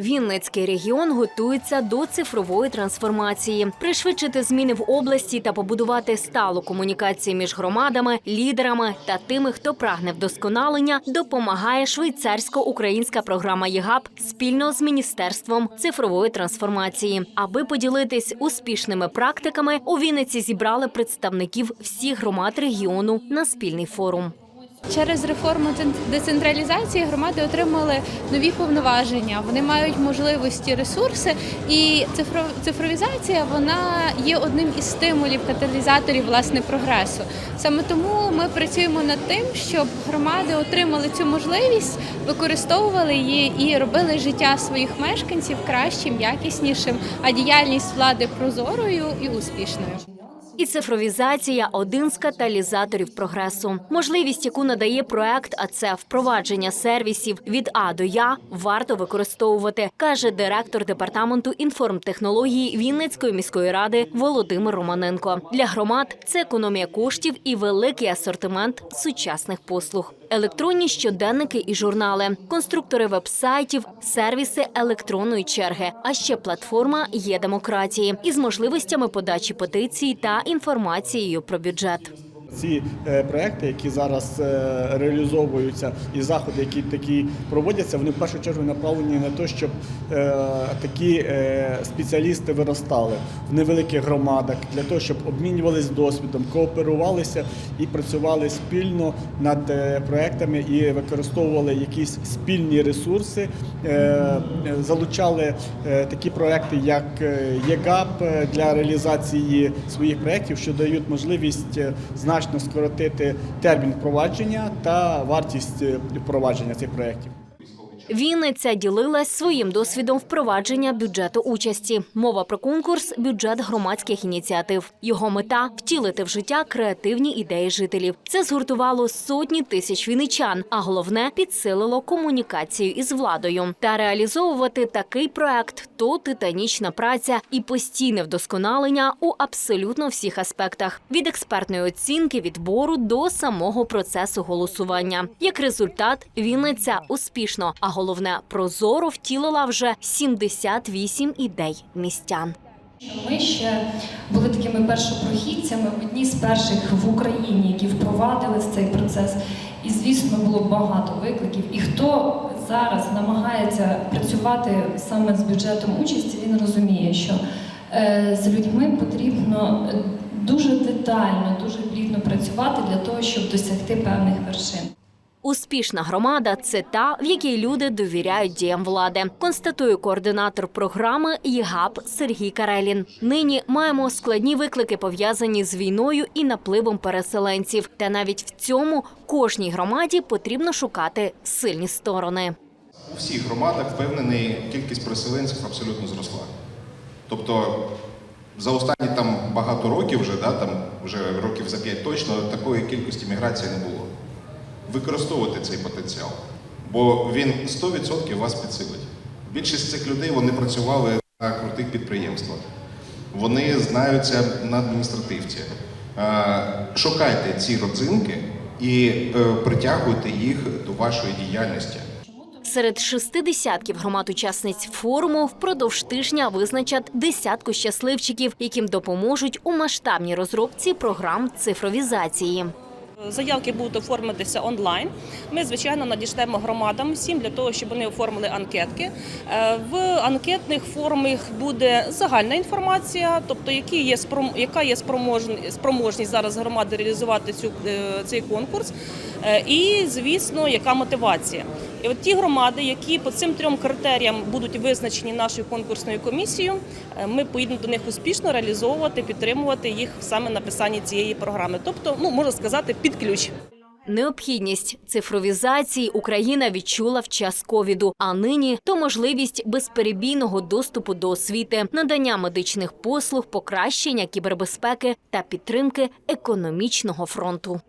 Вінницький регіон готується до цифрової трансформації, пришвидшити зміни в області та побудувати сталу комунікацію між громадами, лідерами та тими, хто прагне вдосконалення, допомагає швейцарсько-українська програма ЄГАП спільно з міністерством цифрової трансформації. Аби поділитись успішними практиками, у Вінниці зібрали представників всіх громад регіону на спільний форум. Через реформу децентралізації громади отримали нові повноваження. Вони мають можливості, ресурси, і цифро- цифровізація вона є одним із стимулів, каталізаторів власне прогресу. Саме тому ми працюємо над тим, щоб громади отримали цю можливість, використовували її і робили життя своїх мешканців кращим, якіснішим, а діяльність влади прозорою і успішною. І цифровізація один з каталізаторів прогресу. Можливість, яку надає проект, а це впровадження сервісів від А до Я, варто використовувати, каже директор департаменту інформтехнології Вінницької міської ради Володимир Романенко. Для громад це економія коштів і великий асортимент сучасних послуг. Електронні щоденники і журнали, конструктори вебсайтів, сервіси електронної черги, а ще платформа є демократії із можливостями подачі петицій та інформацією про бюджет. Ці е, проекти, які зараз е, реалізовуються, і заходи, які такі проводяться, вони в першу чергу направлені на те, щоб е, такі спеціалісти виростали в невеликих громадах, для того, щоб обмінювалися досвідом, кооперувалися і працювали спільно над проектами і використовували якісь спільні ресурси, залучали такі проекти, як ЄГАП для реалізації своїх проєктів, що дають можливість е, значно скоротити термін впровадження та вартість е, впровадження цих проєктів. Вінниця ділилась своїм досвідом впровадження бюджету участі. Мова про конкурс бюджет громадських ініціатив. Його мета втілити в життя креативні ідеї жителів. Це згуртувало сотні тисяч вінничан, а головне підсилило комунікацію із владою. Та реалізовувати такий проект то титанічна праця і постійне вдосконалення у абсолютно всіх аспектах від експертної оцінки відбору до самого процесу голосування. Як результат, Вінниця успішно, а головне прозоро втілила вже 78 ідей містян. Ми ще були такими першопрохідцями, одні з перших в Україні, які впровадили цей процес. І, звісно, було багато викликів. І хто зараз намагається працювати саме з бюджетом участі, він розуміє, що е, з людьми потрібно дуже детально, дуже плідно працювати для того, щоб досягти певних вершин. Успішна громада це та, в якій люди довіряють діям влади. Констатує координатор програми ЄГАП Сергій Карелін. Нині маємо складні виклики пов'язані з війною і напливом переселенців. Та навіть в цьому кожній громаді потрібно шукати сильні сторони. У всіх громадах впевнений, кількість переселенців абсолютно зросла. Тобто за останні там багато років, вже, да, там, вже років за п'ять точно, такої кількості міграції не було. Використовувати цей потенціал, бо він 100% вас підсилить. Більшість цих людей вони працювали на крутих підприємствах. Вони знаються на адміністративці. Е, Шукайте ці родзинки і е, притягуйте їх до вашої діяльності. Серед шести десятків громад-учасниць форуму впродовж тижня визначать десятку щасливчиків, яким допоможуть у масштабній розробці програм цифровізації. Заявки будуть оформитися онлайн. Ми, звичайно, надішлемо громадам всім для того, щоб вони оформили анкетки. Е, В анкетних формах буде загальна інформація, тобто які є яка є спроможн- спроможність зараз громади реалізувати цю, е, цей конкурс, е, і, звісно, яка мотивація. І от ті громади, які по цим трьом критеріям будуть визначені нашою конкурсною комісією, е, ми поїдемо до них успішно реалізовувати, підтримувати їх саме написанні цієї програми. Тобто, ну можна сказати, під ключ. Необхідність цифровізації Україна відчула в час ковіду. А нині то можливість безперебійного доступу до освіти, надання медичних послуг, покращення кібербезпеки та підтримки економічного фронту.